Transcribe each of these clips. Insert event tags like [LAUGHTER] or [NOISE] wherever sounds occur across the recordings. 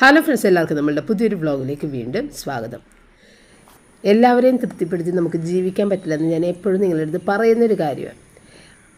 Hello friends എല്ലാവർക്കും നമ്മളുടെ പുതിയൊരു വ്ളോഗിലേക്ക് വീണ്ടും സ്വാഗതം. എല്ലാവരെയും തൃപ്തിപ്പെടുത്തി നമുക്ക് ജീവിക്കാൻ പറ്റില്ലെന്ന് ഞാൻ എപ്പോഴും നിങ്ങളുടെ അടുത്ത് പറയുന്നൊരു കാര്യമാണ്.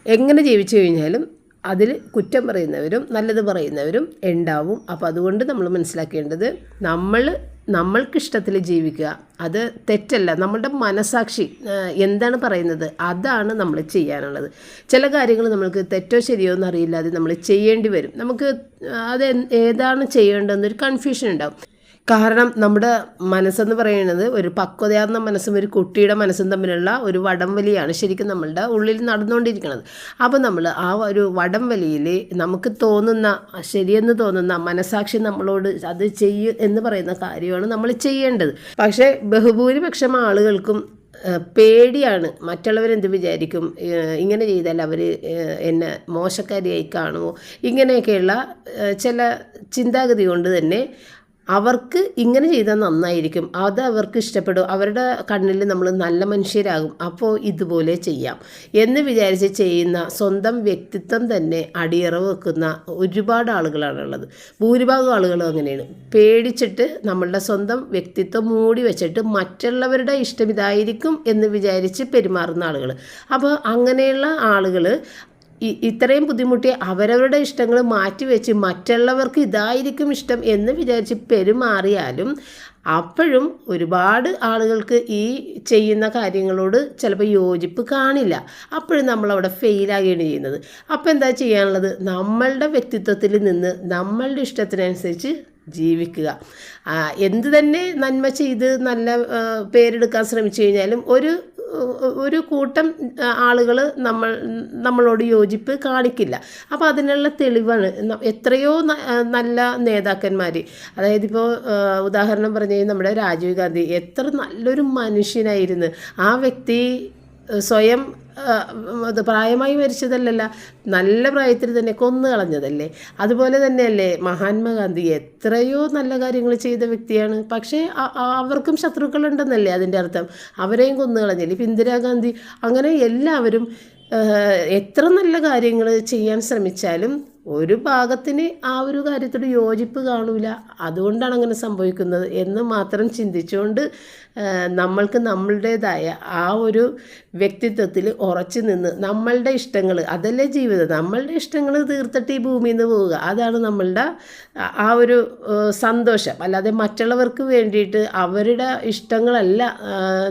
എങ്ങനെ ജീവിച്ചു കഴിഞ്ഞാലും അതിൽ കുറ്റം പറയുന്നവരും നല്ലത് പറയുന്നവരും ഉണ്ടാവും. അപ്പോൾ അതുകൊണ്ട് നമ്മൾ മനസ്സിലാക്കേണ്ടത് നമ്മൾ നമ്മൾക്കിഷ്ടത്തിൽ ജീവിക്കുക അത് തെറ്റല്ല. നമ്മളുടെ മനസാക്ഷി എന്താണ് പറയുന്നത്? അതാണ് നമ്മൾ ചെയ്യാനുള്ളത്. ചില കാര്യങ്ങൾ നമ്മൾക്ക് തെറ്റോ ശരിയോ എന്നറിയില്ലാതെ നമ്മൾ ചെയ്യേണ്ടി വരും. നമുക്ക് അത് ഏതാണ് ചെയ്യേണ്ടതെന്നൊരു കൺഫ്യൂഷൻ ഉണ്ടാവും. കാരണം നമ്മുടെ മനസ്സെന്ന് പറയുന്നത് ഒരു പക്വതയാർന്ന മനസ്സും ഒരു കുട്ടിയുടെ മനസ്സും തമ്മിലുള്ള ഒരു വടംവലിയാണ് ശരിക്കും നമ്മളുടെ ഉള്ളിൽ നടന്നുകൊണ്ടിരിക്കുന്നത്. അപ്പോൾ നമ്മൾ ആ ഒരു വടംവലിയിൽ നമുക്ക് തോന്നുന്ന ശരിയെന്ന് തോന്നുന്ന മനസാക്ഷി നമ്മളോട് അത് ചെയ്യൂ എന്ന് പറയുന്ന കാര്യമാണ് നമ്മൾ ചെയ്യേണ്ടത്. പക്ഷേ ബഹുഭൂരിപക്ഷം ആളുകൾക്കും പേടിയാണ്. മറ്റുള്ളവരെന്ത് വിചാരിക്കും? ഇങ്ങനെ ചെയ്താൽ അവർ എന്നെ മോശക്കാരിയായി കാണുമോ? ഇങ്ങനെയൊക്കെയുള്ള ചില ചിന്താഗതി കൊണ്ട് തന്നെ അവർക്ക് ഇങ്ങനെ ചെയ്താൽ നന്നായിരിക്കും. അത് അവർക്ക് ഇഷ്ടപ്പെടും. അവരുടെ കണ്ണിൽ നമ്മൾ നല്ല മനുഷ്യരാകും. അപ്പോൾ ഇതുപോലെ ചെയ്യാം. എന്ന് വിചാരിച്ച് ചെയ്യുന്ന സ്വന്തം വ്യക്തിത്വം തന്നെ അടിയറവ് വെക്കുന്ന ഒരുപാട് ആളുകളാണുള്ളത് ഭൂരിഭാഗം ആളുകളും അങ്ങനെയാണ്. പേടിച്ചിട്ട് നമ്മളുടെ സ്വന്തം വ്യക്തിത്വം മൂടി വെച്ചിട്ട് മറ്റുള്ളവരുടെ ഇഷ്ടം ഇതായിരിക്കും എന്ന് വിചാരിച്ച് പെരുമാറുന്ന ആളുകൾ അപ്പോൾ അങ്ങനെയുള്ള ആളുകൾ ഇത്രയും ബുദ്ധിമുട്ടി അവരവരുടെ ഇഷ്ടങ്ങൾ മാറ്റിവെച്ച് മറ്റുള്ളവർക്ക് ഇതായിരിക്കും ഇഷ്ടം എന്ന് വിചാരിച്ച് പെരുമാറിയാലും അപ്പോഴും ഒരുപാട് ആളുകൾക്ക് ഈ ചെയ്യുന്ന കാര്യങ്ങളോട് ചിലപ്പോൾ യോജിപ്പ് കാണില്ല. അപ്പോഴും നമ്മളവിടെ ഫെയിലാകുകയാണ് ചെയ്യുന്നത്. അപ്പോൾ എന്താ ചെയ്യാനുള്ളത്? നമ്മളുടെ വ്യക്തിത്വത്തിൽ നിന്ന് നമ്മളുടെ ഇഷ്ടത്തിനനുസരിച്ച് ജീവിക്കുക. എന്ത് തന്നെ നന്മ ചെയ്ത് നല്ല പേരെടുക്കാൻ ശ്രമിച്ചു കഴിഞ്ഞാലും ഒരു ഒരു കൂട്ടം ആളുകൾ നമ്മൾ നമ്മളോട് യോജിപ്പ് കാണിക്കില്ല. അപ്പോൾ അതിനുള്ള തെളിവാണ്. എത്രയോ നല്ല നേതാക്കന്മാർ അതായത് ഇപ്പോൾ ഉദാഹരണം പറഞ്ഞു നമ്മുടെ രാജീവ് ഗാന്ധി എത്ര നല്ലൊരു മനുഷ്യനായിരുന്നു. ആ വ്യക്തി സ്വയം അത് പ്രായമായി മരിച്ചതല്ലല്ല നല്ല പ്രായത്തിൽ തന്നെ കൊന്നു കളഞ്ഞതല്ലേ? അതുപോലെ തന്നെയല്ലേ മഹാത്മാഗാന്ധി എത്രയോ നല്ല കാര്യങ്ങൾ ചെയ്ത വ്യക്തിയാണ്. പക്ഷേ അവർക്കും ശത്രുക്കളുണ്ടെന്നല്ലേ അതിന്റെ അർത്ഥം. അവരെയും കൊന്നു കളഞ്ഞില്ലേ? ഇപ്പം ഇന്ദിരാഗാന്ധി അങ്ങനെ എല്ലാവരും എത്ര നല്ല കാര്യങ്ങൾ ചെയ്യാൻ ശ്രമിച്ചാലും ഒരു ഭാഗത്തിന് ആ ഒരു കാര്യത്തോട് യോജിപ്പ് കാണൂല. അതുകൊണ്ടാണ് അങ്ങനെ സംഭവിക്കുന്നത് എന്ന് മാത്രം ചിന്തിച്ചുകൊണ്ട് നമ്മൾക്ക് നമ്മളുടേതായ ആ ഒരു വ്യക്തിത്വത്തിൽ ഉറച്ചു നിന്ന് നമ്മളുടെ ഇഷ്ടങ്ങൾ അതല്ലേ ജീവിതം. നമ്മളുടെ ഇഷ്ടങ്ങൾ തീർത്തിട്ട് ഈ ഭൂമിയിൽ നിന്ന് പോവുക. അതാണ് നമ്മളുടെ ആ- ഒരു സന്തോഷം. അല്ലാതെ മറ്റുള്ളവർക്ക് വേണ്ടിയിട്ട് അവരുടെ ഇഷ്ടങ്ങളല്ല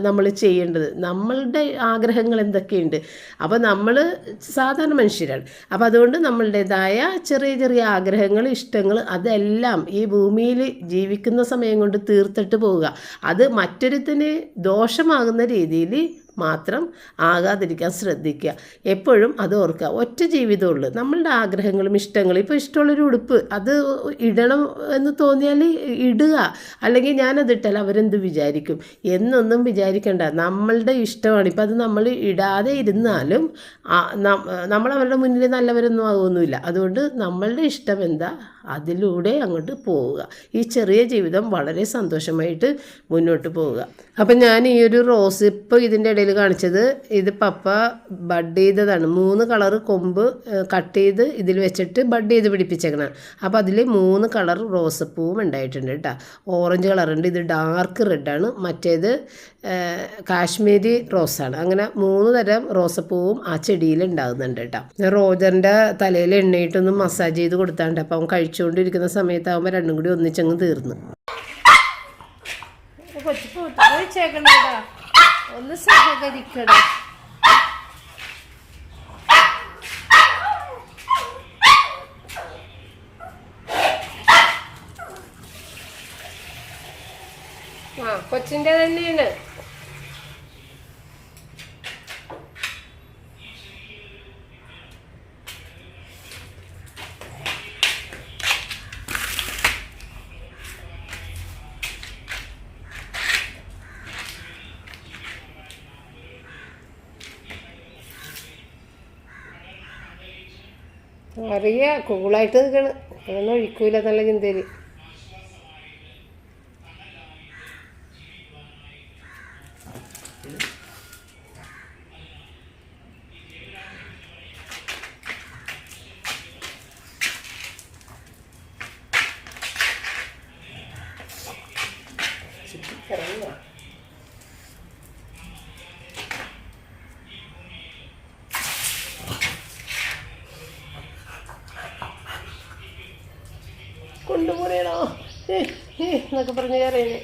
നമ്മൾ ചെയ്യേണ്ടത്. നമ്മളുടെ ആഗ്രഹങ്ങൾ എന്തൊക്കെയുണ്ട്? അപ്പോൾ നമ്മൾ സാധാരണ മനുഷ്യരാണ്. അപ്പോൾ അതുകൊണ്ട് നമ്മളുടേതായ ചെറിയ ചെറിയ ആഗ്രഹങ്ങൾ ഇഷ്ടങ്ങൾ അതെല്ലാം ഈ ഭൂമിയിൽ ജീവിക്കുന്ന സമയം കൊണ്ട് തീർത്തിട്ട് പോവുക. അത് മറ്റൊരുത്തിന് ദോഷമാകുന്ന രീതിയിൽ മാത്രം ആകാതിരിക്കാൻ ശ്രദ്ധിക്കുക. എപ്പോഴും അത് ഓർക്കുക. ഒറ്റ ജീവിതമുള്ളൂ നമ്മളുടെ ആഗ്രഹങ്ങളും ഇഷ്ടങ്ങളും ഇപ്പോൾ ഇഷ്ടമുള്ളൊരു ഉടുപ്പ് അത് ഇടണം എന്ന് തോന്നിയാൽ ഇടുക. അല്ലെങ്കിൽ ഞാനത് ഇട്ടാൽ അവരെന്ത് വിചാരിക്കും? എന്നൊന്നും വിചാരിക്കേണ്ട. നമ്മളുടെ ഇഷ്ടമാണ്. ഇപ്പം അത് നമ്മൾ ഇടാതെ ഇരുന്നാലും നമ്മൾ അവരുടെ മുന്നിൽ നല്ലവരൊന്നും ആകുമൊന്നുമില്ല അതുകൊണ്ട് നമ്മളുടെ ഇഷ്ടം എന്താ? അതിലൂടെ അങ്ങോട്ട് പോവുക. ഈ ചെറിയ ജീവിതം വളരെ സന്തോഷമായിട്ട് മുന്നോട്ട് പോവുക. അപ്പം ഞാൻ ഈ ഒരു റോസ് ഇപ്പോൾ ഇതിന്റെ ഇടയിൽ കാണിച്ചത് ഇത് പപ്പ ബഡ് ചെയ്തതാണ്. മൂന്ന് കളർ കൊമ്പ് കട്ട് ചെയ്ത് ഇതിൽ വെച്ചിട്ട് ബഡ് ചെയ്ത് പിടിപ്പിച്ചേക്കണം. അപ്പോൾ അതിൽ മൂന്ന് കളർ റോസപ്പൂവും ഉണ്ടായിട്ടുണ്ട് കേട്ടോ. ഓറഞ്ച് കളറുണ്ട് ഇത് ഡാർക്ക് റെഡാണ് മറ്റേത് കാശ്മീരി റോസാണ്. അങ്ങനെ മൂന്ന് തരം റോസപ്പൂവും ആ ചെടിയിൽ ഉണ്ടാകുന്നുണ്ട് കേട്ടോ. റോജറിന്റെ തലയിൽ എണ്ണയിട്ടൊന്ന് മസാജ് ചെയ്ത് കൊടുത്താണ്ട് അപ്പം അവൻ കഴിച്ചുകൊണ്ടിരിക്കുന്ന സമയത്താകുമ്പോൾ രണ്ടും കൂടി ഒന്നിച്ചങ്ങ് തീർന്നു. ആ കൊച്ചിന്റെ തന്നെയാണ്. അറിയ കൂളായിട്ട് നിൽക്കണ് അതൊന്നും ഒഴിക്കൂല എന്നുള്ള ചിന്തയിൽ ഇറങ്ങുക കൊണ്ടുപോണേണോ ഏ ഏ എന്നൊക്കെ പറഞ്ഞ് കയറിയത്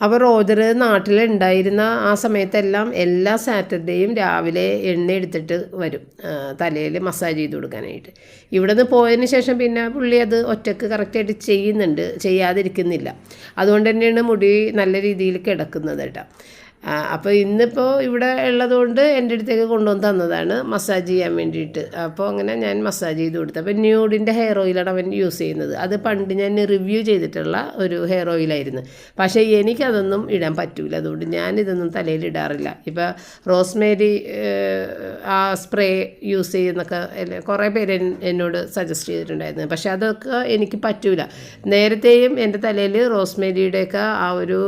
അപ്പോൾ റോജർ നാട്ടിലുണ്ടായിരുന്ന ആ സമയത്തെല്ലാം എല്ലാ സാറ്റർഡേയും രാവിലെ എണ്ണ എടുത്തിട്ട് വരും തലയിൽ മസാജ് ചെയ്ത് കൊടുക്കാനായിട്ട്. ഇവിടെ നിന്ന് പോയതിന് ശേഷം പിന്നെ പുള്ളി അത് ഒറ്റയ്ക്ക് കറക്റ്റായിട്ട് ചെയ്യുന്നുണ്ട് ചെയ്യാതിരിക്കുന്നില്ല. അതുകൊണ്ട് തന്നെയാണ് മുടി നല്ല രീതിയിൽ കിടക്കുന്നത് കേട്ടോ. അപ്പോൾ ഇന്നിപ്പോൾ ഇവിടെ ഉള്ളതുകൊണ്ട് എന്റെ അടുത്തേക്ക് കൊണ്ടുവന്ന് തന്നതാണ് മസാജ് ചെയ്യാൻ വേണ്ടിയിട്ട്. അപ്പോൾ അങ്ങനെ ഞാൻ മസാജ് ചെയ്ത് കൊടുത്തു. അപ്പോൾ ന്യൂഡിന്റെ ഹെയർ ഓയിലാണ് അവൻ യൂസ് ചെയ്യുന്നത്. അത് പണ്ട് ഞാൻ റിവ്യൂ ചെയ്തിട്ടുള്ള ഒരു ഹെയർ ഓയിലായിരുന്നു. പക്ഷേ എനിക്കതൊന്നും ഇടാൻ പറ്റില്ല അതുകൊണ്ട് ഞാനിതൊന്നും തലയിൽ ഇടാറില്ല. ഇപ്പോൾ റോസ്മേരി ആ സ്പ്രേ യൂസ് ചെയ്യുന്നൊക്കെ കുറേ പേര് എന്നോട് സജസ്റ്റ് ചെയ്തിട്ടുണ്ടായിരുന്നു. പക്ഷേ അതൊക്കെ എനിക്ക് പറ്റില്ല നേരത്തെയും എന്റെ തലയിൽ റോസ്മേരിയുടെയൊക്കെ ആ ഒരു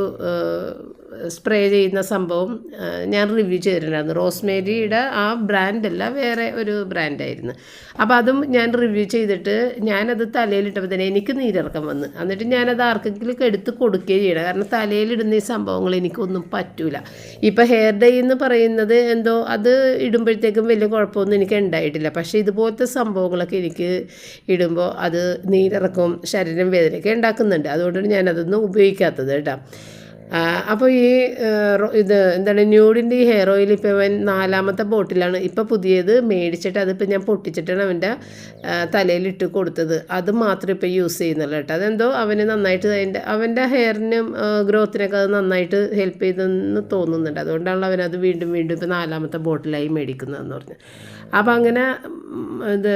സ്പ്രേ ചെയ്യുന്ന സംഭവം ഞാൻ റിവ്യൂ ചെയ്തിട്ടുണ്ടായിരുന്നു. റോസ്മേരിയുടെ ആ ബ്രാൻഡല്ല വേറെ ഒരു ബ്രാൻഡായിരുന്നു. അപ്പോൾ അതും ഞാൻ റിവ്യൂ ചെയ്തിട്ട് ഞാനത് തലയിലിട്ടപ്പോൾ തന്നെ എനിക്ക് നീരിറക്കം വന്ന്. എന്നിട്ട് ഞാനത് ആർക്കെങ്കിലും എടുത്ത് കൊടുക്കുകയും ചെയ്യണം. കാരണം തലയിലിടുന്ന ഈ സംഭവങ്ങൾ എനിക്കൊന്നും പറ്റൂല. ഇപ്പോൾ ഹെയർ ഡൈ എന്ന് പറയുന്നത് എന്തോ അത് ഇടുമ്പോഴത്തേക്കും വലിയ കുഴപ്പമൊന്നും എനിക്ക് ഉണ്ടായിട്ടില്ല. പക്ഷേ ഇതുപോലത്തെ സംഭവങ്ങളൊക്കെ എനിക്ക് ഇടുമ്പോൾ അത് നീരിറക്കവും ശരീരം വേദനയൊക്കെ ഉണ്ടാക്കുന്നുണ്ട്. അതുകൊണ്ടാണ് ഞാനതൊന്നും ഉപയോഗിക്കാത്തത് കേട്ടോ. അപ്പോൾ ഈ ഇത് എന്താണ് ന്യൂഡിന്റെ ഈ ഹെയർ ഓയിൽ ഇപ്പോൾ അവൻ നാലാമത്തെ ബോട്ടിലാണ് ഇപ്പോൾ പുതിയത് മേടിച്ചിട്ട് അതിപ്പോൾ ഞാൻ പൊട്ടിച്ചിട്ടാണ് അവന്റെ തലയിലിട്ട് കൊടുത്തത്. അത് മാത്രം ഇപ്പോൾ യൂസ് ചെയ്യുന്നുള്ളൂ കേട്ടോ. അതെന്തോ അവന് നന്നായിട്ട് അതിന്റെ അവന്റെ ഹെയറിനും ഗ്രോത്തിനൊക്കെ അത് നന്നായിട്ട് ഹെൽപ്പ് ചെയ്തെന്ന് തോന്നുന്നുണ്ട്. അതുകൊണ്ടാണ് അവനത് വീണ്ടും വീണ്ടും ഇപ്പോൾ നാലാമത്തെ ബോട്ടിലായി മേടിക്കുന്നതെന്ന് പറഞ്ഞു. അപ്പോൾ അങ്ങനെ ഇത്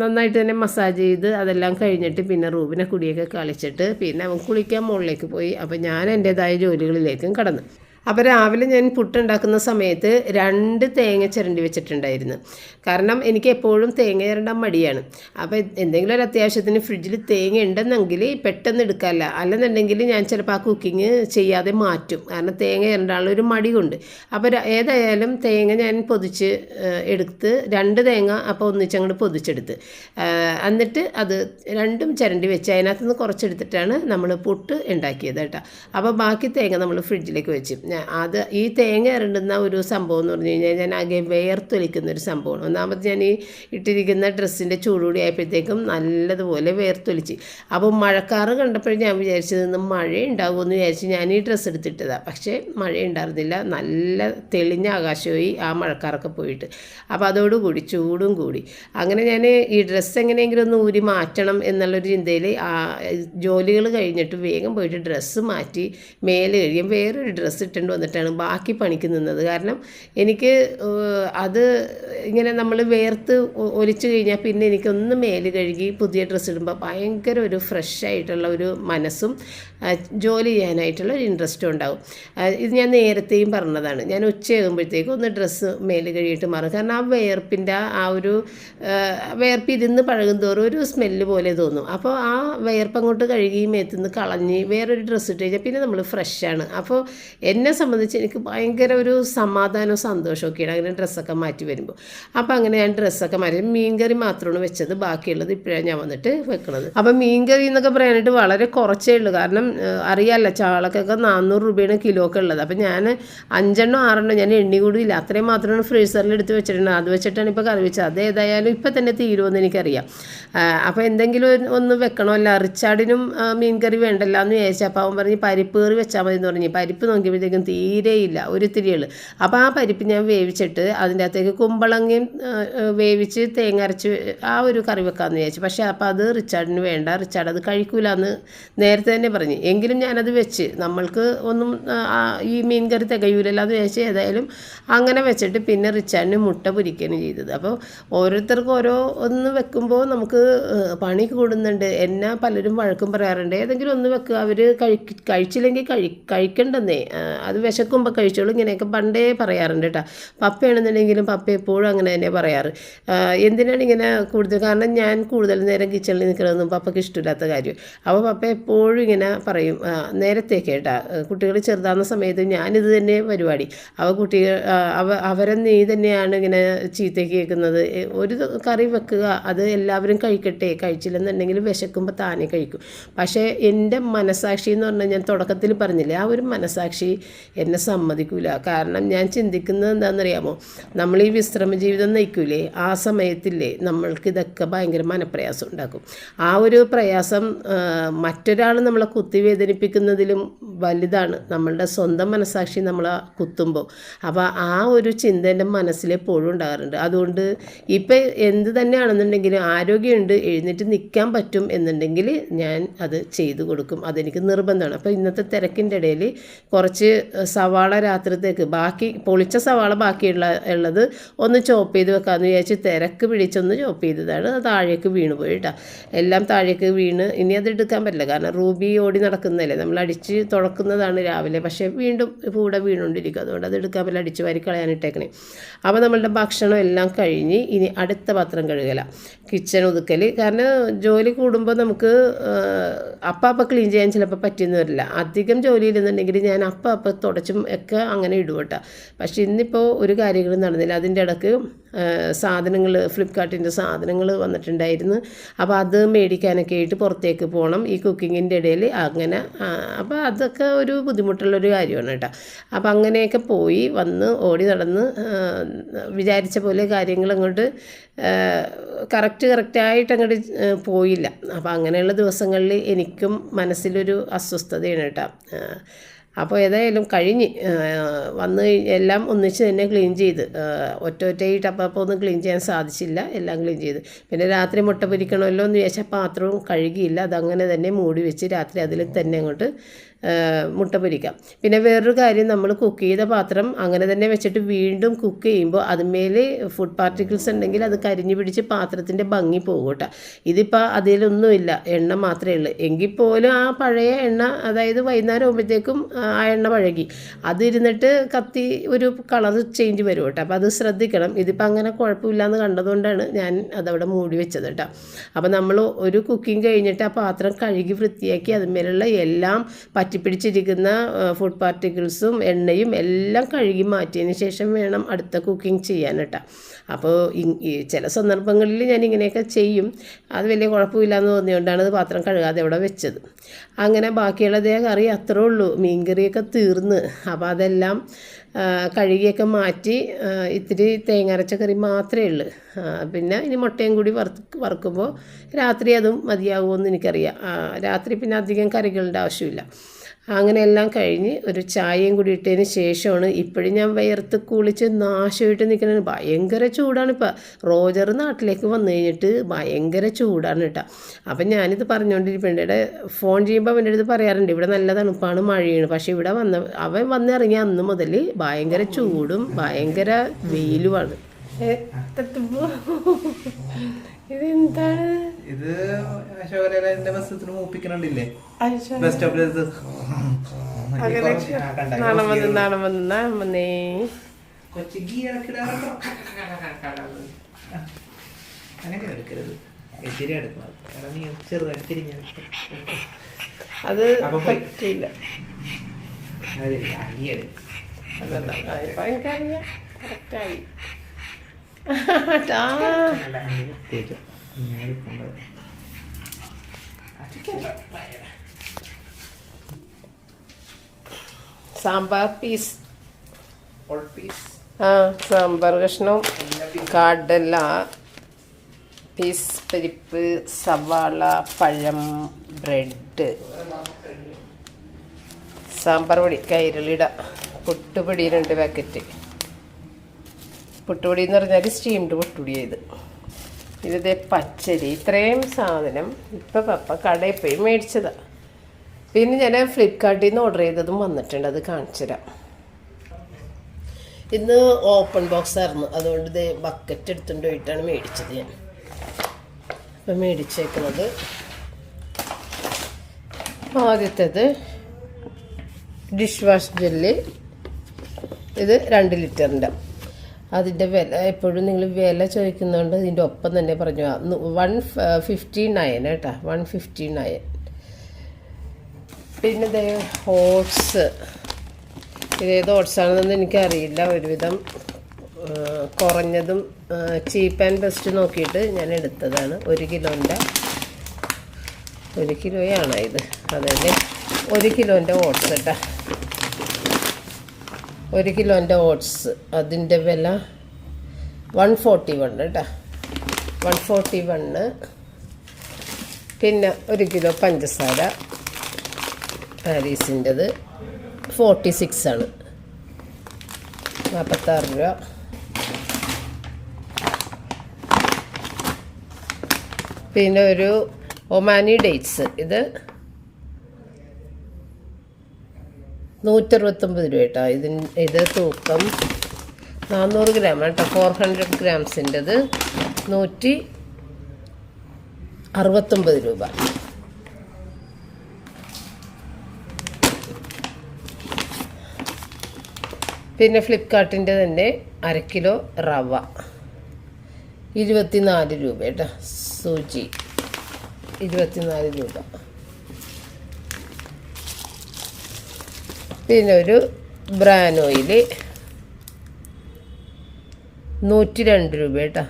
നന്നായിട്ട് തന്നെ മസാജ് ചെയ്ത് അതെല്ലാം കഴിഞ്ഞിട്ട് പിന്നെ റൂബിനെ കുടിയൊക്കെ കളിച്ചിട്ട് പിന്നെ അവൻ കുളിക്കാൻ മുകളിലേക്ക് പോയി. അപ്പോൾ ഞാൻ എന്റേതായ ജോലികളിലേക്കും കടന്നു. അപ്പോൾ രാവിലെ ഞാൻ പുട്ടുണ്ടാക്കുന്ന സമയത്ത് രണ്ട് തേങ്ങ ചിരണ്ടി വെച്ചിട്ടുണ്ടായിരുന്നു. കാരണം എനിക്ക് എപ്പോഴും തേങ്ങ ചിരണ്ടാൻ മടിയാണ്. അപ്പോൾ എന്തെങ്കിലും ഒരു അത്യാവശ്യത്തിന് ഫ്രിഡ്ജിൽ തേങ്ങ ഉണ്ടെന്നെങ്കിൽ പെട്ടെന്ന് എടുക്കാമല്ല അല്ലെന്നുണ്ടെങ്കിൽ ഞാൻ ചിലപ്പോൾ ആ കുക്കിങ് ചെയ്യാതെ മാറ്റും. കാരണം തേങ്ങ ചിരണ്ടാനുള്ള ഒരു മടി കൊണ്ട് അപ്പോൾ ഏതായാലും തേങ്ങ ഞാൻ പൊതിച്ച് എടുത്ത് രണ്ട് തേങ്ങ അപ്പോൾ ഒന്നിച്ചങ്ങോട്ട് പൊതിച്ചെടുത്ത്. എന്നിട്ട് അത് രണ്ടും ചിരണ്ടി വെച്ച് അതിനകത്തുനിന്ന് കുറച്ചെടുത്തിട്ടാണ് നമ്മൾ പുട്ട് ഉണ്ടാക്കിയത് കേട്ടോ. അപ്പോൾ ബാക്കി തേങ്ങ നമ്മൾ ഫ്രിഡ്ജിലേക്ക് വെച്ച്. അത് ഈ തേങ്ങ ഇരണ്ടുന്ന ഒരു സംഭവം എന്ന് പറഞ്ഞു കഴിഞ്ഞാൽ ഞാൻ ആകെ വേർത്തൊലിക്കുന്ന ഒരു സംഭവമാണ്. ഒന്നാമത് ഞാൻ ഈ ഇട്ടിരിക്കുന്ന ഡ്രസ്സിന്റെ ചൂടുകൂടി ആയപ്പോഴത്തേക്കും നല്ലതുപോലെ വേർത്തൊലിച്ച്. അപ്പോൾ മഴക്കാറ് കണ്ടപ്പോഴും ഞാൻ വിചാരിച്ചത് ഇന്ന് മഴ ഉണ്ടാകുമെന്ന് വിചാരിച്ച് ഞാൻ ഈ ഡ്രസ്സ് എടുത്തിട്ടതാണ് പക്ഷേ മഴ ഉണ്ടായിരുന്നില്ല. നല്ല തെളിഞ്ഞ ആകാശമായി ആ മഴക്കാറൊക്കെ പോയിട്ട്. അപ്പോൾ അതോടുകൂടി ചൂടും കൂടി. അങ്ങനെ ഞാൻ ഈ ഡ്രസ്സ് എങ്ങനെയെങ്കിലും ഒന്ന് ഊരി മാറ്റണം എന്നുള്ളൊരു ചിന്തയിൽ ജോലികൾ കഴിഞ്ഞിട്ട് വേഗം പോയിട്ട് ഡ്രസ്സ് മാറ്റി മേലെ കഴിയും വേറൊരു ഡ്രസ്സ് ഇട്ടുകൊണ്ട് വന്നിട്ടാണ് ബാക്കി പണിക്ക് നിന്നത്. കാരണം എനിക്ക് അത് ഇങ്ങനെ നമ്മൾ വേർത്ത് ഒലിച്ചു കഴിഞ്ഞാൽ പിന്നെ എനിക്കൊന്ന് മേൽ കഴുകി പുതിയ ഡ്രസ്സ് ഇടുമ്പോൾ ഭയങ്കര ഒരു ഫ്രഷ് ആയിട്ടുള്ള ഒരു മനസ്സും ജോലി ചെയ്യാനായിട്ടുള്ള ഒരു ഇൻട്രസ്റ്റും ഉണ്ടാവും. ഇത് ഞാൻ നേരത്തെയും പറഞ്ഞതാണ്. ഞാൻ ഉച്ചയാകുമ്പോഴത്തേക്കും ഒന്ന് ഡ്രസ്സ് മേൽ കഴുകിയിട്ട് മാറും. കാരണം ആ വേർപ്പിന്റെ ആ ഒരു വേർപ്പ് ഇരുന്ന് പഴകും തോറും ഒരു സ്മെല്ല് പോലെ തോന്നും. അപ്പോൾ ആ വേർപ്പ് അങ്ങോട്ട് കഴുകി മേത്തുനിന്ന് കളഞ്ഞ് വേറൊരു ഡ്രസ്സ് ഇട്ട് കഴിഞ്ഞാൽ പിന്നെ നമ്മൾ ഫ്രഷാണ് അപ്പോൾ എന്നെ സംബന്ധിച്ച് എനിക്ക് ഭയങ്കര ഒരു സമാധാനവും സന്തോഷമൊക്കെയാണ് അങ്ങനെ ഡ്രസ്സൊക്കെ മാറ്റി വരുമ്പോൾ. അപ്പോൾ അങ്ങനെ ഞാൻ ഡ്രസ്സൊക്കെ മാറ്റി. മീൻകറി മാത്രമാണ് വെച്ചത്. ബാക്കിയുള്ളത് ഇപ്പോഴാണ് ഞാൻ വന്നിട്ട് വെക്കുന്നത് അപ്പോൾ മീൻകറി എന്നൊക്കെ പറയാനായിട്ട് വളരെ കുറച്ചേ ഉള്ളൂ. കാരണം അറിയാമല്ല ചാളക്കൊക്കെ നാനൂറ് രൂപയാണ് കിലോ ഒക്കെ ഉള്ളത്. അപ്പോൾ ഞാൻ അഞ്ചെണ്ണോ ആറെണ്ണോ ഞാൻ എണ്ണി കൂടിയില്ല. അത്രയും മാത്രമാണ് ഫ്രീസറിൽ എടുത്ത് വെച്ചിട്ടുണ്ട് അത് വെച്ചിട്ടാണ് ഇപ്പോൾ കറി വെച്ചത്. അത് ഏതായാലും ഇപ്പം തന്നെ തീരുമെന്ന് എനിക്കറിയാം. അപ്പോൾ എന്തെങ്കിലും ഒന്ന് വെക്കണമല്ല. റിച്ചാർഡിനും മീൻ കറി വേണ്ടല്ലോ എന്ന് ചോദിച്ചപ്പോൾ അവൻ പറഞ്ഞ് പരിപ്പ് കറി വെച്ചാൽ മതി എന്ന് പറഞ്ഞ്. പരിപ്പ് നോക്കിയപ്പോഴത്തേക്കും തീരെയില്ല ഒരു തിരിയുള്ളൂ അപ്പോൾ ആ പരിപ്പ് ഞാൻ വേവിച്ചിട്ട് അതിന്റെ അകത്തേക്ക് കുമ്പളങ്ങയും വേവിച്ച് തേങ്ങ അരച്ച് ആ ഒരു കറി വെക്കാമെന്ന് വിചാരിച്ചു. പക്ഷേ അപ്പോൾ അത് റിച്ചാർഡിന് വേണ്ട റിച്ചാർഡ് അത് കഴിക്കൂല എന്ന് നേരത്തെ തന്നെ പറഞ്ഞു. എങ്കിലും ഞാനത് വെച്ച് നമ്മൾക്ക് ഒന്നും ഈ മീൻ കറി തികയൂലല്ലോ എന്ന് വിചാരിച്ച് ഏതായാലും അങ്ങനെ വെച്ചിട്ട് പിന്നെ റിച്ചാർഡിന് മുട്ട പൊരിക്കുകയാണ് ചെയ്തത്. അപ്പോൾ ഓരോരുത്തർക്കും ഓരോ ഒന്ന് വെക്കുമ്പോൾ നമുക്ക് പണി കൂടുന്നുണ്ട്. എന്നെ പലരും വഴക്കും പറയാറുണ്ട്. ഏതെങ്കിലും ഒന്ന് വെക്കുക അവർ കഴി കഴിച്ചില്ലെങ്കിൽ കഴി കഴിക്കണ്ടെന്നേ അത് വിശക്കുമ്പോൾ കഴിച്ചോളൂ. ഇങ്ങനെയൊക്കെ പണ്ടേ പറയാറുണ്ട് കേട്ടോ. പപ്പയാണെന്നുണ്ടെങ്കിലും പപ്പ എപ്പോഴും അങ്ങനെ തന്നെ പറയാറ്. എന്തിനാണ് ഇങ്ങനെ കൂടുതൽ? കാരണം ഞാൻ കൂടുതൽ നേരം കിച്ചണിൽ നിൽക്കണമെന്നും പപ്പയ്ക്ക് ഇഷ്ടമില്ലാത്ത കാര്യം. അപ്പോൾ പപ്പ എപ്പോഴും ഇങ്ങനെ പറയും നേരത്തെ കേട്ടാ കുട്ടികൾ ചെറുതാകുന്ന സമയത്ത് ഞാനിത് തന്നെ പരിപാടി. അവ കുട്ടികൾ അവ അവരെ നീ തന്നെയാണ് ഇങ്ങനെ ചീത്തയ്ക്ക് കേൾക്കുന്നത്. ഒരു കറി വെക്കുക അത് എല്ലാവരും കഴിക്കട്ടെ കഴിച്ചില്ലെന്നുണ്ടെങ്കിൽ വിശക്കുമ്പോൾ താനേ കഴിക്കും. പക്ഷേ എന്റെ മനസാക്ഷി എന്ന് പറഞ്ഞാൽ ഞാൻ തുടക്കത്തിൽ പറഞ്ഞില്ലേ ആ ഒരു മനസാക്ഷി എന്നെ സമ്മതിക്കില്ല കാരണം ഞാൻ ചിന്തിക്കുന്നത് എന്താണെന്നറിയാമോ? നമ്മൾ ഈ വിശ്രമ ജീവിതം നയിക്കൂലേ? ആ സമയത്തില്ലേ നമ്മൾക്ക് ഇതൊക്കെ ഭയങ്കര മനപ്രയാസം ഉണ്ടാക്കും. ആ ഒരു പ്രയാസം മറ്റൊരാൾ നമ്മളെ കുത്തി വേദനിപ്പിക്കുന്നതിലും വലുതാണ്. നമ്മളുടെ സ്വന്തം മനസാക്ഷി നമ്മളെ കുത്തുമ്പോൾ. അപ്പോൾ ആ ഒരു ചിന്ത എന്റെ മനസ്സിൽ എപ്പോഴും ഉണ്ടാകാറുണ്ട്. അതുകൊണ്ട് ഇപ്പം എന്ത് തന്നെയാണെന്നുണ്ടെങ്കിലും ആരോഗ്യമുണ്ട് എഴുന്നേറ്റ് നിൽക്കാൻ പറ്റും എന്നുണ്ടെങ്കിൽ ഞാൻ അത് ചെയ്തു കൊടുക്കും. അതെനിക്ക് നിർബന്ധമാണ്. അപ്പോൾ ഇന്നത്തെ തിരക്കിന്റെ ഇടയിൽ കുറച്ച് സവാള രാത്രിത്തേക്ക്. ബാക്കി പൊളിച്ച സവാള ബാക്കിയുള്ള ഉള്ളത് ഒന്ന് ചോപ്പ് ചെയ്ത് വെക്കാമെന്ന് വിചാരിച്ച് തിരക്ക് പിടിച്ചൊന്ന് ചോപ്പ് ചെയ്തതാണ്. അത് താഴേക്ക് വീണ് പോയിട്ടാ എല്ലാം താഴേക്ക് വീണ് ഇനി അത് എടുക്കാൻ പറ്റില്ല. കാരണം റൂബി ഓടി നടക്കുന്നതല്ലേ. നമ്മൾ അടിച്ച് തുറക്കുന്നതാണ് രാവിലെ. പക്ഷേ വീണ്ടും കൂടെ വീണുകൊണ്ടിരിക്കും. അതുകൊണ്ട് അത് എടുക്കാൻ പറ്റില്ല. അടിച്ച് വാരി കളയാനിട്ടേക്കണേ. അപ്പോൾ നമ്മളുടെ ഭക്ഷണം എല്ലാം കഴിഞ്ഞ് ഇനി അടുത്ത പാത്രം കഴുകല. കിച്ചൺ ഒതുക്കൽ കാരണം ജോലി കൂടുമ്പോൾ നമുക്ക് അപ്പം അപ്പം ക്ലീൻ ചെയ്യാൻ ചിലപ്പോൾ പറ്റിയെന്ന് വരില്ല. അധികം ജോലി ഇല്ലെന്നുണ്ടെങ്കിൽ ഞാൻ അപ്പം അപ്പം തുടച്ചും ഒക്കെ അങ്ങനെ ഇടും കേട്ടോ. പക്ഷെ ഇന്നിപ്പോൾ ഒരു കാര്യങ്ങളും നടന്നില്ല. അതിന്റെ ഇടയ്ക്ക് സാധനങ്ങൾ ഫ്ലിപ്കാർട്ടിന്റെ സാധനങ്ങൾ വന്നിട്ടുണ്ടായിരുന്നു. അപ്പോൾ അത് മേടിക്കാനൊക്കെ ആയിട്ട് പുറത്തേക്ക് പോകണം. ഈ കുക്കിങ്ങിന്റെ ഇടയിൽ അങ്ങനെ അപ്പോൾ അതൊക്കെ ഒരു ബുദ്ധിമുട്ടുള്ളൊരു കാര്യമാണ് കേട്ടോ. അപ്പോൾ അങ്ങനെയൊക്കെ പോയി വന്ന് ഓടി നടന്ന് വിചാരിച്ച പോലെ കാര്യങ്ങൾ അങ്ങോട്ട് കറക്റ്റ് കറക്റ്റായിട്ട് അങ്ങോട്ട് പോയില്ല. അപ്പോൾ അങ്ങനെയുള്ള ദിവസങ്ങളിൽ എനിക്കും മനസ്സിലൊരു അസ്വസ്ഥതയാണ് കേട്ടോ. അപ്പോൾ ഏതായാലും കഴിഞ്ഞ് വന്ന് എല്ലാം ഒന്നിച്ച് തന്നെ ക്ലീൻ ചെയ്ത് ഒറ്റ ഒറ്റയായിട്ട് അപ്പം ഒന്നും ക്ലീൻ ചെയ്യാൻ സാധിച്ചില്ല എല്ലാം ക്ലീൻ ചെയ്ത്. പിന്നെ രാത്രി മുട്ട പൊരിക്കണമല്ലോ എന്ന് വിചാരിച്ചാൽ പാത്രവും കഴുകിയില്ല അതങ്ങനെ തന്നെ മൂടി വെച്ച് രാത്രി അതിൽ തന്നെ അങ്ങോട്ട് മുട്ട പൊരിക്കാം. പിന്നെ വേറൊരു കാര്യം നമ്മൾ കുക്ക് ചെയ്ത പാത്രം അങ്ങനെ തന്നെ വെച്ചിട്ട് വീണ്ടും കുക്ക് ചെയ്യുമ്പോൾ അതുമേൽ ഫുഡ് പാർട്ടിക്കിൾസ് ഉണ്ടെങ്കിൽ അത് കരിഞ്ഞു പിടിച്ച് പാത്രത്തിന്റെ ഭംഗി പോകും ഇതിപ്പോൾ അതിലൊന്നുമില്ല എണ്ണ മാത്രമേ ഉള്ളൂ. എങ്കിൽ പോലും ആ പഴയ എണ്ണ അതായത് വൈകുന്നേരം ആകുമ്പോഴത്തേക്കും ആ എണ്ണ പഴകി. അതിരുന്നിട്ട് കത്തി ഒരു കളർ ചേഞ്ച് വരും കേട്ടോ അപ്പോൾ അത് ശ്രദ്ധിക്കണം. ഇതിപ്പോൾ അങ്ങനെ കുഴപ്പമില്ലാന്ന് കണ്ടതുകൊണ്ടാണ് ഞാൻ അതവിടെ മൂടി വെച്ചത് കേട്ടോ. അപ്പോൾ നമ്മൾ ഒരു കുക്കിംഗ് കഴിഞ്ഞിട്ട് ആ പാത്രം കഴുകി വൃത്തിയാക്കി അതുമേലുള്ള എല്ലാം പറ്റിപ്പിടിച്ചിരിക്കുന്ന ഫുഡ് പാർട്ടിക്കിൾസും എണ്ണയും എല്ലാം കഴുകി മാറ്റിയതിന് ശേഷം വേണം അടുത്ത കുക്കിംഗ് ചെയ്യാൻ കേട്ടോ. അപ്പോൾ ചില സന്ദർഭങ്ങളിൽ ഞാൻ ഇങ്ങനെയൊക്കെ ചെയ്യും. അത് വലിയ കുഴപ്പമില്ല എന്ന് തോന്നിയോണ്ടാണ് അത് പാത്രം കഴുകാതെ അവിടെ വെച്ചത്. അങ്ങനെ ബാക്കിയുള്ളതേ കറി അത്രേ ഉള്ളൂ. മീൻകറിയൊക്കെ തീർന്ന്. അപ്പോൾ അതെല്ലാം കഴുകിയൊക്കെ മാറ്റി ഇത്തിരി തേങ്ങ അരച്ച കറി മാത്രമേ ഉള്ളൂ. പിന്നെ ഇനി മുട്ടയും കൂടി വറുത്ത് വറുക്കുമ്പോൾ രാത്രി അതും മതിയാകുമെന്ന് എനിക്കറിയാം. രാത്രി പിന്നെ അധികം കറികളുടെ ആവശ്യമില്ല. അങ്ങനെ എല്ലാം കഴിഞ്ഞ് ഒരു ചായയും കൂടി ഇട്ടതിന് ശേഷമാണ് ഇപ്പോഴും ഞാൻ വയർത്ത് കുളിച്ച് നാശമായിട്ട് നിൽക്കുന്നത്. ഭയങ്കര ചൂടാണ് ഇപ്പം. റോജർ നാട്ടിലേക്ക് വന്നു കഴിഞ്ഞിട്ട് ഭയങ്കര ചൂടാണ് കേട്ടോ. അപ്പം ഞാനിത് പറഞ്ഞുകൊണ്ടിരിക്കുന്നുണ്ട് ഇവിടെ ഫോൺ ചെയ്യുമ്പോൾ അവന്റെ അടുത്ത് പറയാറുണ്ട് ഇവിടെ നല്ല തണുപ്പാണ് മഴയാണ്. പക്ഷേ ഇവിടെ വന്ന അവൻ വന്നിറങ്ങിയ അന്ന് മുതൽ ഭയങ്കര ചൂടും ഭയങ്കര വെയിലുമാണ്. ഇതെന്താണ്? ഇത് അശോകന്റെ ബസ്സിന് മൂപ്പിക്കണില്ലേ ബസ് സ്റ്റോപ്പിൽ നാണം വന്ന് നാണം വന്ന് നാണം വന്നേ. കൊച്ചി ഗീ ഇളക്കിടാറുണ്ടോ അങ്ങനെ എടുക്കരുത്. എതിരെ എടുക്കണം. കാരണം നീ ചെറുതായിട്ട് തിരിഞ്ഞ അത്. പറ്റില്ല അതല്ല ഇപ്പം എനിക്കറിയാം. കറക്റ്റായി. [LAUGHS] സാമ്പാർ പീസ്. ആ സാമ്പാർ കഷ്ണം കടല പീസ് പരിപ്പ് സവാള പഴം ബ്രെഡ്. സാമ്പാർ പൊടി കൈരളിട പുട്ടുപൊടി രണ്ട് പാക്കറ്റ്. പുട്ടുപൊടി എന്ന് പറഞ്ഞാൽ സ്റ്റീംഡ് പുട്ടുപൊടി ഇത് ഇത് പച്ചരി ഇത്രയും സാധനം ഇപ്പം പപ്പ കടയിൽ പോയി മേടിച്ചതാണ് പിന്നെ ഞാൻ ഫ്ലിപ്കാർട്ടിൽ നിന്ന് ഓർഡർ ചെയ്തതും വന്നിട്ടുണ്ട് അത് കാണിച്ചു തരാം ഇന്ന് ഓപ്പൺ ബോക്സ് ആയിരുന്നു അതുകൊണ്ട് ഇത് ബക്കറ്റ് എടുത്തുകൊണ്ട് പോയിട്ടാണ് മേടിച്ചത് ഞാൻ. അപ്പം മേടിച്ചേക്കുന്നത് ആദ്യത്തേത് ഡിഷ് വാഷ് ജെല്ല് ഇത് രണ്ട് ലിറ്ററിന്റെ അതിന്റെ വില എപ്പോഴും നിങ്ങൾ വില ചോദിക്കുന്നതുകൊണ്ട് ഇതിന്റെ ഒപ്പം തന്നെ പറഞ്ഞു. വൺ ഫിഫ്റ്റി നയൻ കേട്ടോ വൺ ഫിഫ്റ്റി നയൻ പിന്നെ ഇതേ ഓട്സ് ഇതേത് ഓട്സാണെന്നൊന്നും എനിക്കറിയില്ല ഒരുവിധം കുറഞ്ഞതും ചീപ്പ് ആൻഡ് ബെസ്റ്റ് നോക്കിയിട്ട് ഞാൻ എടുത്തതാണ്. ഒരു കിലോന്റെ ഒരു കിലോയാണ് ഇത്. അതല്ലേ? ഒരു കിലോന്റെ ഓട്സ് കേട്ടോ. ഒരു കിലോന്റെ ഓട്സ്. അതിന്റെ വില വൺ ഫോർട്ടി വൺ കേട്ടോ വൺ ഫോർട്ടി വണ്ണ് പിന്നെ ഒരു കിലോ പഞ്ചസാര പാരീസിന്റെത് ഫോർട്ടി സിക്സ് ആണ്. നാൽപ്പത്താറ് രൂപ. പിന്നെ ഒരു ഒമാനി ഡേറ്റ്സ്. ഇത് നൂറ്ററുപത്തൊമ്പത് രൂപ കേട്ടോ. ഇതിന് ഇത് തൂക്കം നാനൂറ് ഗ്രാം കേട്ടോ. ഫോർ ഹൺഡ്രഡ് ഗ്രാംസിന്റെത് നൂറ്റി അറുപത്തൊമ്പത് രൂപ. പിന്നെ ഫ്ലിപ്കാർട്ടിന്റെ തന്നെ അര കിലോ റവ. ഇരുപത്തിനാല് രൂപ കേട്ടോ. സൂചി. ഇരുപത്തിനാല് രൂപ. പിന്നെ ഒരു ബ്രാൻ ഓയിൽ നൂറ്റി രണ്ട് രൂപ കേട്ടോ.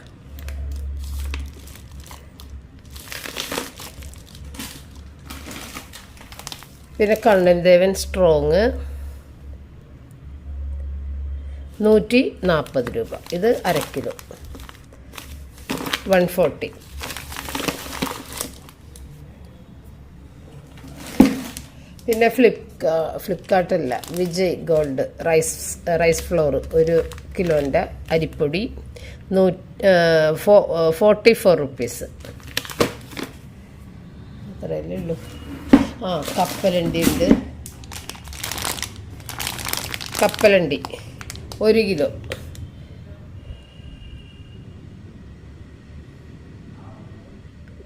പിന്നെ കണ്ണൻ ദേവൻ സ്ട്രോങ് നൂറ്റി നാൽപ്പത് രൂപ. ഇത് അര കിലോ. വൺ ഫോർട്ടി പിന്നെ ഫ്ലിപ്കാ ഫ്ലിപ്കാർട്ടല്ല Vijay gold rice rice flour ഒരു കിലോന്റെ അരിപ്പൊടി നൂ ഫോ ഫോർട്ടി ഫോർ റുപ്പീസ് അത്രയല്ലേ ഉള്ളൂ. ആ കപ്പലണ്ടി ഉണ്ട്. കപ്പലണ്ടി ഒരു കിലോ.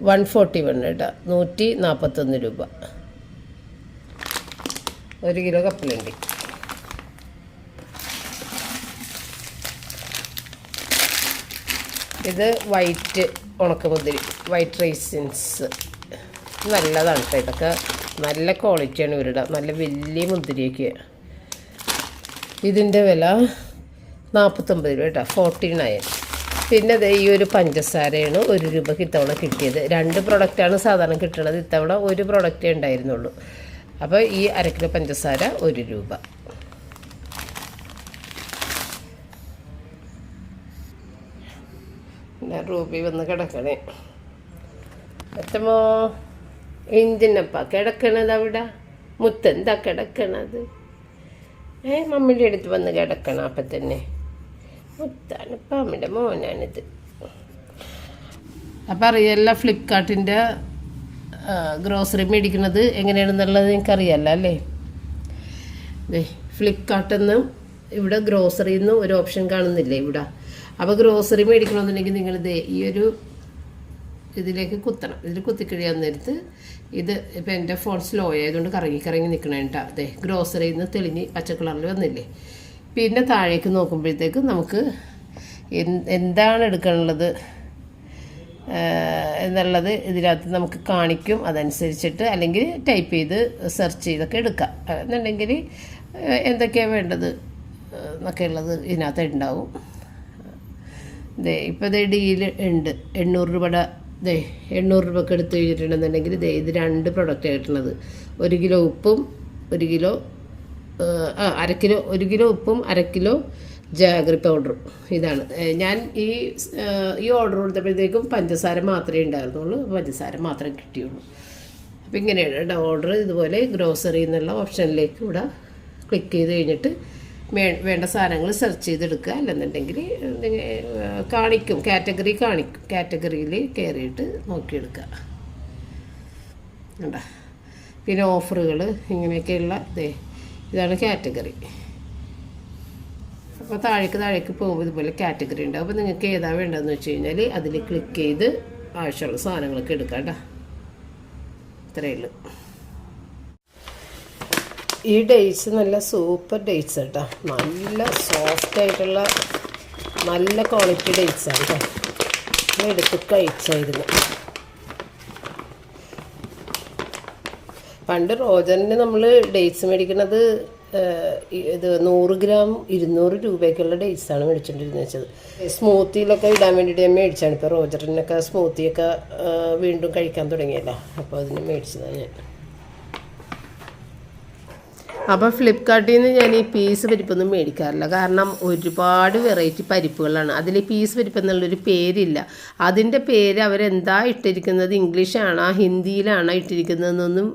വൺ ഫോർട്ടി വൺ കേട്ടോ നൂറ്റി നാൽപ്പത്തൊന്ന് രൂപ. ഒരു കിലോ കപ്പലുണ്ട് ഇത് വൈറ്റ് ഉണക്കമുന്തിരി വൈറ്റ് റൈസിൻസ്. നല്ലതാണ് ഇതൊക്കെ നല്ല ക്വാളിറ്റിയാണ് ഇവരുടെ. നല്ല വലിയ മുന്തിരിയൊക്കെ. ഇതിന്റെ വില നാൽപ്പത്തൊമ്പത് രൂപ കേട്ടോ ഫോർട്ടി നയൻ. പിന്നെ അത് ഈ ഒരു പഞ്ചസാരയാണ് ഒരു രൂപയ്ക്ക് ഇത്തവണ കിട്ടിയത്. രണ്ട് പ്രൊഡക്റ്റാണ് സാധാരണ കിട്ടുന്നത് ഇത്തവണ ഒരു പ്രൊഡക്റ്റേ ഉണ്ടായിരുന്നുള്ളൂ. അപ്പോൾ ഈ അരക്കിലോ പഞ്ചസാര ഒരു രൂപ. പിന്നെ റൂബി വന്ന് കിടക്കണേ. എത്തമോ എന്തിനപ്പ കിടക്കണത് അവിടെ? മുത്തെന്താ കിടക്കണത്? ഏ മമ്മിയുടെ അടുത്ത് വന്ന് കിടക്കണം അപ്പം തന്നെ. മുത്താണ് അമ്മിന്റെ മോനാണിത്. അപ്പം അറിയാല്ല ഫ്ലിപ്കാർട്ടിന്റെ ഗ്രോസറി മേടിക്കുന്നത് എങ്ങനെയാണെന്നുള്ളത് എനിക്കറിയാമല്ലോ അല്ലേ? ഫ്ലിപ്കാർട്ടിൽ നിന്ന് ഇവിടെ ഗ്രോസറിയിൽ നിന്ന് ഒരു ഓപ്ഷൻ കാണുന്നില്ലേ ഇവിടെ? അപ്പോൾ ഗ്രോസറി മേടിക്കണമെന്നുണ്ടെങ്കിൽ നിങ്ങൾ ദേ ഈ ഒരു ഇതിലേക്ക് കുത്തണം. ഇതിൽ കുത്തിക്കഴിയാൻ നേരത്ത് ഇത് ഇപ്പം എന്റെ ഫോൺ സ്ലോ ആയതുകൊണ്ട് കറങ്ങി കറങ്ങി നിൽക്കണേ കേട്ടോ അതെ ഗ്രോസറിയിൽ നിന്ന് തെളിഞ്ഞ് പച്ച കളറിൽ വന്നില്ലേ? പിന്നെ താഴേക്ക് നോക്കുമ്പോഴത്തേക്ക് നമുക്ക് എന്താണ് എടുക്കാനുള്ളത്? എന്നുള്ളത് ഇതിനകത്ത് നമുക്ക് കാണിക്കും. അതനുസരിച്ചിട്ട് അല്ലെങ്കിൽ ടൈപ്പ് ചെയ്ത് സെർച്ച് ചെയ്തൊക്കെ എടുക്കാം. എന്നുണ്ടെങ്കിൽ എന്തൊക്കെയാണ് വേണ്ടത് എന്നൊക്കെ ഉള്ളത് ഇതിനകത്ത് ഉണ്ടാവും. ദേ ഇപ്പോൾ ദേ ഡീൽ ഉണ്ട്. എണ്ണൂറ് രൂപയുടെ ദേ എണ്ണൂറ് രൂപയ്ക്ക് എടുത്ത് കഴിഞ്ഞിട്ടുണ്ടെന്നുണ്ടെങ്കിൽ ദേ ഇത് രണ്ട് പ്രൊഡക്റ്റ് ആയിട്ടുള്ളത് ഒരു കിലോ ഉപ്പും ഒരു കിലോ അര കിലോ ഒരു കിലോ ഉപ്പും അര കിലോ ജാഗറി പൗഡറും ഇതാണ്. ഞാൻ ഈ ഈ ഓർഡർ കൊടുത്തപ്പോഴത്തേക്കും പഞ്ചസാര മാത്രമേ ഉണ്ടായിരുന്നുള്ളൂ. പഞ്ചസാര മാത്രമേ കിട്ടിയുള്ളൂ. അപ്പോൾ ഇങ്ങനെയാണ് കേട്ടോ ഓർഡർ ഇതുപോലെ ഗ്രോസറി എന്നുള്ള ഓപ്ഷനിലേക്ക് ഇവിടെ ക്ലിക്ക് ചെയ്ത് കഴിഞ്ഞിട്ട് വേണ്ട സാധനങ്ങൾ സെർച്ച് ചെയ്തെടുക്കുക. അല്ലെന്നുണ്ടെങ്കിൽ കാണിക്കും. കാറ്റഗറി കാണിക്കും. കാറ്റഗറിയിൽ കയറിയിട്ട് നോക്കിയെടുക്കുക. കണ്ട? പിന്നെ ഓഫറുകൾ ഇങ്ങനെയൊക്കെയുള്ള ഇതേ ഇതാണ് കാറ്റഗറി അപ്പോൾ താഴേക്ക് താഴേക്ക് പോകുമ്പോൾ ഇതുപോലെ കാറ്റഗറി ഉണ്ടാവും അപ്പോൾ നിങ്ങൾക്ക് ഏതാ വേണ്ടതെന്ന് വെച്ച് കഴിഞ്ഞാൽ അതിൽ ക്ലിക്ക് ചെയ്ത് ആവശ്യമുള്ള സാധനങ്ങളൊക്കെ എടുക്കാം കേട്ടോ. ഇത്രയേ ഉള്ളൂ. ഈ ഡേറ്റ്സ് നല്ല സൂപ്പർ ഡേറ്റ്സ് കേട്ടോ നല്ല സോഫ്റ്റ് ആയിട്ടുള്ള നല്ല ക്വാളിറ്റി ഡേറ്റ്സ് ആണ് കേട്ടോ എടുത്ത് കഴിച്ചായിരുന്നു പണ്ട് റോജറിന് നമ്മൾ ഡേറ്റ്സ് മേടിക്കുന്നത് ഇത് നൂറ് ഗ്രാം ഇരുന്നൂറ് രൂപയ്ക്കുള്ള ഡേറ്റ്സാണ് മേടിച്ചുകൊണ്ടിരുന്നത് വെച്ചത്. സ്മൂത്തിയിലൊക്കെ ഇടാൻ വേണ്ടിയിട്ട് ഞാൻ മേടിച്ചാണ്. ഇപ്പോൾ റോജറിനൊക്കെ സ്മൂത്തിയൊക്കെ വീണ്ടും കഴിക്കാൻ തുടങ്ങിയല്ലോ അപ്പോൾ അതിന് മേടിച്ചതാണ് ഞാൻ. അപ്പോൾ ഫ്ലിപ്കാർട്ടിൽ നിന്ന് ഞാൻ ഈ പീസ് പരിപ്പൊന്നും മേടിക്കാറില്ല. കാരണം ഒരുപാട് വെറൈറ്റി പരിപ്പുകളാണ്. അതിൽ പീസ് പരിപ്പ് എന്നുള്ളൊരു പേരില്ല. അതിന്റെ പേര് അവരെന്താ ഇട്ടിരിക്കുന്നത്? ഇംഗ്ലീഷാണോ ഹിന്ദിയിലാണോ ഇട്ടിരിക്കുന്നതെന്നൊന്നും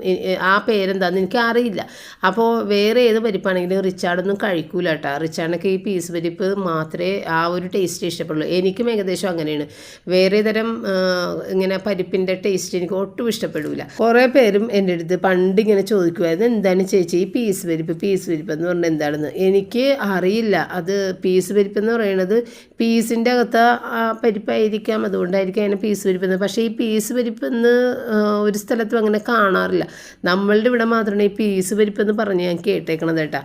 ആ പേരെന്താണെന്ന് എനിക്ക് അറിയില്ല അപ്പോൾ വേറെ ഏത് പരിപ്പാണെങ്കിലും റിച്ചാർഡൊന്നും കഴിക്കൂല കേട്ടോ. റിച്ചാർഡൊക്കെ ഈ പീസ് പരിപ്പ് മാത്രമേ ആ ഒരു ടേസ്റ്റ് ഇഷ്ടപ്പെടുള്ളൂ. എനിക്കും ഏകദേശം അങ്ങനെയാണ്. വേറെ തരം ഇങ്ങനെ പരിപ്പിന്റെ ടേസ്റ്റ് എനിക്ക് ഒട്ടും ഇഷ്ടപ്പെടില്ല കുറേ പേരും എന്റെ അടുത്ത് പണ്ട് ഇങ്ങനെ ചോദിക്കുമായിരുന്നു എന്താണ് ചേച്ചി ഈ പീസ് പരിപ്പ് പീസ് പരിപ്പ് എന്ന് പറഞ്ഞാൽ എന്താണെന്ന്. എനിക്ക് അറിയില്ല. അത് പീസ് പരിപ്പ് എന്ന് പറയുന്നത് പീസിന്റെ അകത്ത് ആ പരിപ്പായിരിക്കാം. അതുകൊണ്ടായിരിക്കും അതിനെ പീസ് പരിപ്പ് എന്ന്. പക്ഷേ ഈ പീസ് പരിപ്പ് എന്ന് ഒരു സ്ഥലത്തും അങ്ങനെ കാണാറില്ല. നമ്മളുടെ ഇവിടെ മാത്രമാണ് ഈ പീസ് പരിപ്പ് എന്ന് പറഞ്ഞ് ഞാൻ കേട്ടേക്കണത് കേട്ടാ.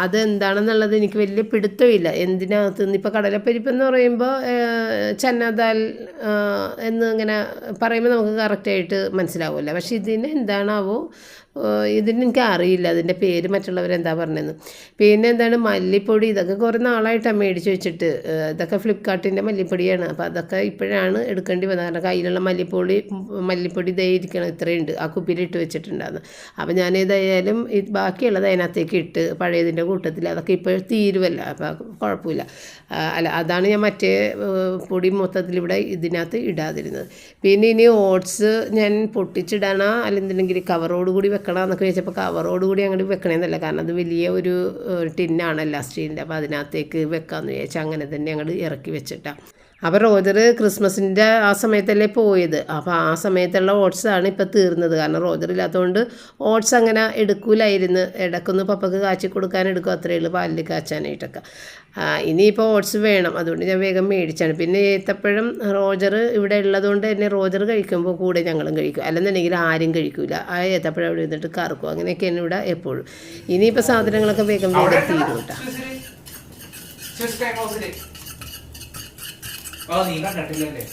അതെന്താണെന്നുള്ളത് എനിക്ക് വലിയ പിടുത്തമില്ല എന്തിനകത്ത് നിന്ന് ഇപ്പോൾ കടലപ്പരിപ്പ് എന്ന് പറയുമ്പോൾ ചന്നദാൽ എന്ന് ഇങ്ങനെ പറയുമ്പോൾ നമുക്ക് കറക്റ്റായിട്ട് മനസ്സിലാവില്ല പക്ഷേ ഇതിന് എന്താണാവോ ഇതിന് എനിക്ക് അറിയില്ല. അതിന്റെ പേര് മറ്റുള്ളവരെന്താ പറഞ്ഞതെന്ന് പിന്നെ എന്താണ് മല്ലിപ്പൊടി? ഇതൊക്കെ കുറേ നാളായിട്ടാണ് മേടിച്ച് വെച്ചിട്ട്. ഇതൊക്കെ ഫ്ലിപ്കാർട്ടിന്റെ മല്ലിപ്പൊടിയാണ്. അപ്പോൾ അതൊക്കെ ഇപ്പോഴാണ് എടുക്കേണ്ടി വന്നത്. കാരണം കയ്യിലുള്ള മല്ലിപ്പൊടി മല്ലിപ്പൊടി ഇതേ ഇരിക്കണം ഇത്രയുണ്ട്. ആ കുപ്പിയിലിട്ട് വെച്ചിട്ടുണ്ടായിരുന്നു അപ്പോൾ ഞാൻ ഏതായാലും ബാക്കിയുള്ളത് അതിനകത്തേക്ക് ഇട്ട് പഴയതിന്റെ കൂട്ടത്തിൽ അതൊക്കെ ഇപ്പോൾ തീരുവല്ല. അപ്പോൾ കുഴപ്പമില്ല അല്ല അതാണ് ഞാൻ മറ്റേ പൊടി മൊത്തത്തിൽ ഇവിടെ ഇതിനകത്ത് ഇടാതിരുന്നത്. പിന്നെ ഇനി ഓട്സ് ഞാൻ പൊട്ടിച്ചിടണ അല്ലെന്നുണ്ടെങ്കിൽ കവറോട് കൂടി വെക്കണം എന്നൊക്കെ ചോദിച്ചപ്പോൾ കവറോട് കൂടി അങ്ങോട്ട് വെക്കണമെന്നല്ല കാരണം അത് വലിയ ഒരു ടിന്നാണല്ലോ സ്റ്റീലിന്റെ അപ്പോൾ അതിനകത്തേക്ക് വെക്കാമെന്ന് വിചാരിച്ചാൽ അങ്ങനെ തന്നെ അങ്ങോട്ട് ഇറക്കി വെച്ചിട്ടാണ് അപ്പോൾ റോജർ ക്രിസ്മസിന്റെ ആ സമയത്തല്ലേ പോയത്. അപ്പോൾ ആ സമയത്തുള്ള ഓട്സാണ് ഇപ്പോൾ തീർന്നത്. കാരണം റോജർ ഇല്ലാത്തതുകൊണ്ട് ഓട്സ് അങ്ങനെ എടുക്കൂലായിരുന്നു. ഇടക്കൊന്ന് പപ്പക്ക് കാച്ചി കൊടുക്കാൻ എടുക്കും. അത്രയേ ഉള്ളൂ പാലിൽ കാച്ചാനായിട്ടൊക്കെ. ഇനിയിപ്പോൾ ഓട്സ് വേണം. അതുകൊണ്ട് ഞാൻ വേഗം മേടിച്ചാണ്. പിന്നെ ഏത്തപ്പഴം റോജർ ഇവിടെ ഉള്ളതുകൊണ്ട് തന്നെ റോജർ കഴിക്കുമ്പോൾ കൂടെ ഞങ്ങളും കഴിക്കും. അല്ലെന്നുണ്ടെങ്കിൽ ആരും കഴിക്കില്ല ആ ഏത്തപ്പഴം അവിടെ ഇരുന്നിട്ട് കറക്കും. അങ്ങനെയൊക്കെയാണ് ഇവിടെ എപ്പോഴും. ഇനിയിപ്പോൾ സാധനങ്ങളൊക്കെ വേഗം വേഗം തീരും കേട്ടോ. ഓ നീ കണ്ടിട്ടില്ലല്ലേ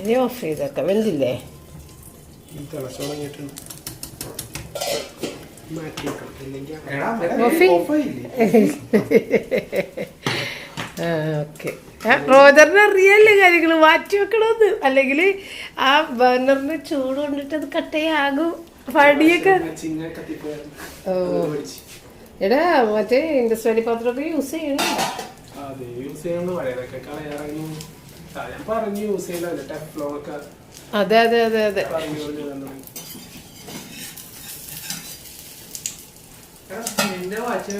ഇനി ഓഫ് ചെയ്തൊക്കെ വെന്തില്ലേ? ഓക്കെ. റോജറിന് അറിയാല്ലേ കാര്യങ്ങൾ? മാറ്റി വെക്കണമെന്ന് അല്ലെങ്കിൽ ആ ബർണറിന് ചൂട് കൊണ്ടിട്ട് അത് കട്ടയാകും. പടിയൊക്കെ. എടാ മറ്റേ ഇൻഡസ്ട്രിയൽ പാത്രമൊക്കെ യൂസ് ചെയ്യണം? അത് യൂസ് ചെയ്യണം പഴയതൊക്കെ കളയാറായിരുന്നു ഞാൻ പറഞ്ഞു യൂസ് ചെയ്യല ടെഫ്ലോണൊക്കെ അതെ അതെ അതെ അതെ. പറഞ്ഞു പറഞ്ഞു. എടാ, നിന്റെ വാച്ച്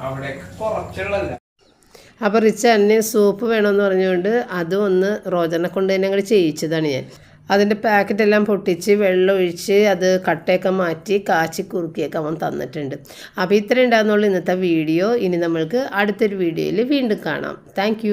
അവിടെ കുറച്ചുള്ളല്ല അപ്പോൾ റിച്ച് അന്നെ സൂപ്പ് വേണമെന്ന് പറഞ്ഞുകൊണ്ട് അതും ഒന്ന് റോജറിനെ കൊണ്ട് തന്നെ അങ്ങോട്ട് ചെയ്യിച്ചതാണ് ഞാൻ. അതിന്റെ പാക്കറ്റ് എല്ലാം പൊട്ടിച്ച് വെള്ളം ഒഴിച്ച് അത് കട്ടയൊക്കെ മാറ്റി കാച്ചി കുറുക്കിയൊക്കെ അവൻ തന്നിട്ടുണ്ട്. അപ്പോൾ ഇത്രയും ഉണ്ടാകുന്നുള്ളൂ ഇന്നത്തെ വീഡിയോ ഇനി നമ്മൾക്ക് അടുത്തൊരു വീഡിയോയിൽ വീണ്ടും കാണാം. താങ്ക്